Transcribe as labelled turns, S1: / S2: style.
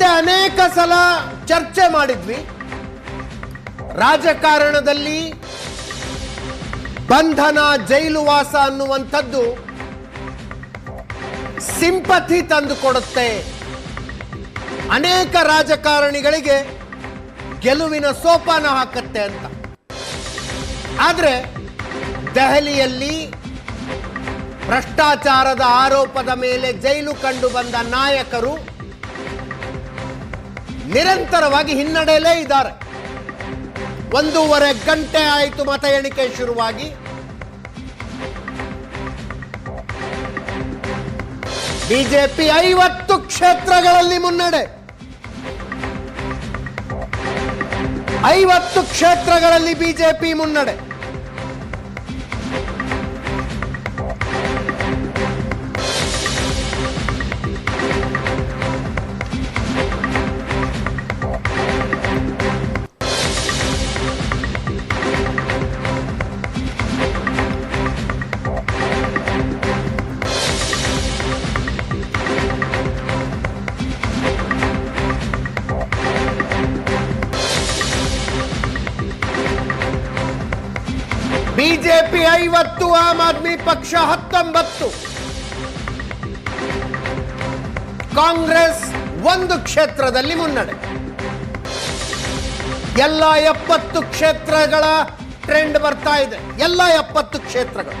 S1: ಹಿಂದೆ ಅನೇಕ ಸಲ ಚರ್ಚೆ ಮಾಡಿದ್ವಿ. ರಾಜಕಾರಣದಲ್ಲಿ ಬಂಧನ ಜೈಲುವಾಸ ಅನ್ನುವಂಥದ್ದು ಸಿಂಪತಿ ತಂದು ಕೊಡುತ್ತೆ. ಅನೇಕ ರಾಜಕಾರಣಿಗಳಿಗೆ ಗೆಲುವಿನ ಸೋಪಾನ ಹಾಕತ್ತೆ ಅಂತ. ಆದರೆ ದೆಹಲಿಯಲ್ಲಿ ಭ್ರಷ್ಟಾಚಾರದ ಆರೋಪದ ಮೇಲೆ ಜೈಲು ಕಂಡು ಬಂದ ನಾಯಕರು ನಿರಂತರವಾಗಿ ಹಿನ್ನಡೆಯಲ್ಲೇ ಇದ್ದಾರೆ. ಒಂದೂವರೆ ಗಂಟೆ ಆಯಿತು ಮತ ಎಣಿಕೆ ಶುರುವಾಗಿ. ಬಿಜೆಪಿ ಐವತ್ತು ಕ್ಷೇತ್ರಗಳಲ್ಲಿ ಮುನ್ನಡೆ. ಐವತ್ತು ಕ್ಷೇತ್ರಗಳಲ್ಲಿ ಬಿಜೆಪಿ ಮುನ್ನಡೆ. ಬಿಜೆಪಿ ಐವತ್ತು, ಆಮ್ ಆದ್ಮಿ ಪಕ್ಷ ಹತ್ತೊಂಬತ್ತು. ಕಾಂಗ್ರೆಸ್ ಒಂದು ಕ್ಷೇತ್ರದಲ್ಲಿ ಮುನ್ನಡೆ. ಎಲ್ಲ ಎಪ್ಪತ್ತು ಕ್ಷೇತ್ರಗಳ ಟ್ರೆಂಡ್ ಬರ್ತಾ ಇದೆ. ಎಲ್ಲ ಎಪ್ಪತ್ತು ಕ್ಷೇತ್ರಗಳು.